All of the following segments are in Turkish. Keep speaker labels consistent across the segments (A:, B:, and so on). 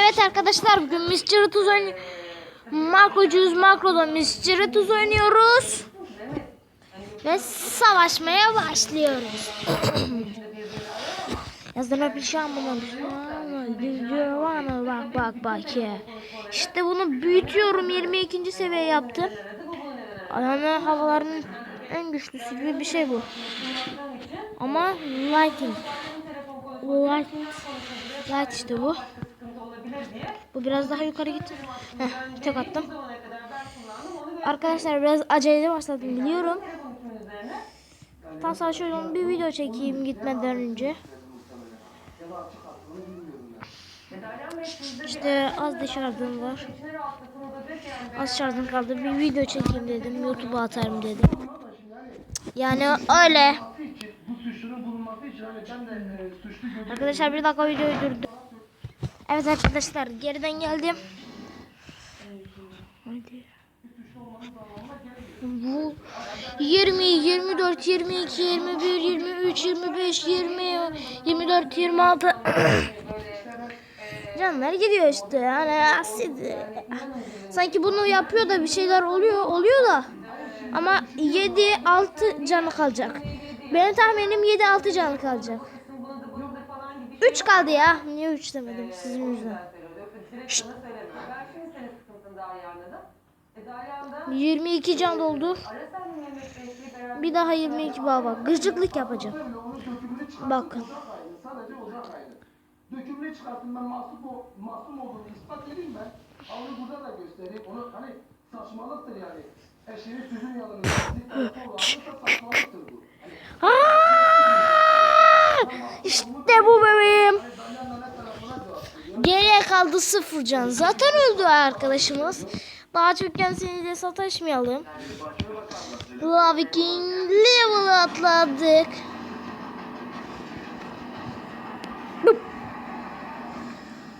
A: Evet arkadaşlar bugün Mr. Tuz oynuyoruz. Makrocuyuz Makro'da Mr. Tuz oynuyoruz. Ve savaşmaya başlıyoruz. Yazdım bir şey ama bak bak bak ya. İşte bunu büyütüyorum 22. seviye yaptım. Yani havaların en güçlüsü gibi bir şey bu. Ama lighting. Light. Light işte bu. Bu biraz daha yukarı gitti. Heh, tek attım. Arkadaşlar biraz aceleli başladım biliyorum. Tam sana şöyle bir video çekeyim gitmeden önce. İşte az da var. Az şarjım kaldı. Bir video çekeyim dedim. YouTube'a atarım dedim. Yani öyle.
B: Bu suçlunun bulunması için hani ben de e, suçlu görüyorum.
A: Arkadaşlar bir dakika videoyu durdum. Evet arkadaşlar geriden geldim. Hadi. Bu 20, 24, 22, 21, 23, 25, 20, 24, 26 Canlar gidiyor işte yani asit. Sanki bunu yapıyor da bir şeyler oluyor oluyor da ama 7 6 canı kalacak. Benim tahminim 7 6 canı kalacak. 3 kaldı ya. Niye 3 demedim sizin yüzünden. Şşt. 22 can doldu. Bir daha 22 baba bak. Gıcıklık yapacağım. Bakın.
B: Çıkarttım ben masum, o, masum olduğunu ispat edeyim ben. Onu burada da göstereyim. Onu hani saçmalıktır yani. Eşinin sözün yanında. Saçmalıktır bu.
A: İşte bu bebeğim. Geriye kaldı sıfır can. Zaten öldü arkadaşımız. Daha çok kendisiyle sataşmayalım. Love King level atladık.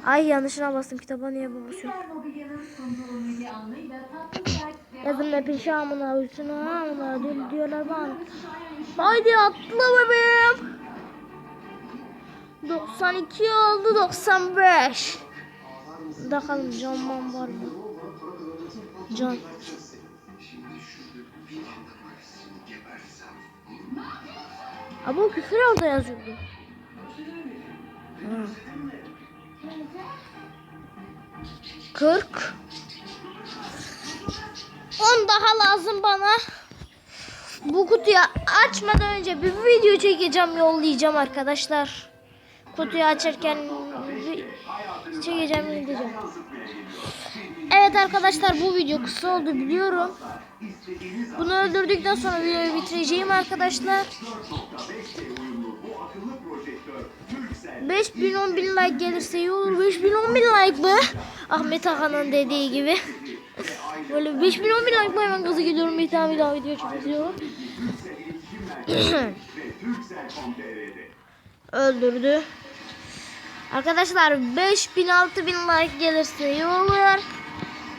A: Ay yanlışına bastım kitaba niye basıyorum?
C: Tatlı bir
A: Yazın ne pişamına üstüne amına dil diyorlar bana. Haydi atla bebeğim. 92 oldu 95. Bakalım canman var mı? Can. Abi o küfür orada yazıyordu. Ha. 40 10 daha lazım bana. Bu kutuyu açmadan önce bir video çekeceğim yollayacağım arkadaşlar. Kutuyu açarken çekeceğim yollayacağım. Evet arkadaşlar bu video kısa oldu biliyorum. Bunu öldürdükten sonra videoyu bitireceğim arkadaşlar. 5000 10 bin like gelirse iyi olur. 5000 10 bin like mı? Ahmet Hakan'ın dediği gibi. Böyle 5000 10 bin like mı hemen gaza geliyorum. Bir tane bir daha video çekiyorum. Öldürdü. Arkadaşlar 5000 6000 like gelirse iyi olur.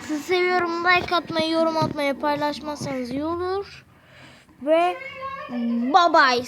A: Sizi seviyorum. Like atmayı, yorum atmayı paylaşmazsanız iyi olur. Ve bye bye.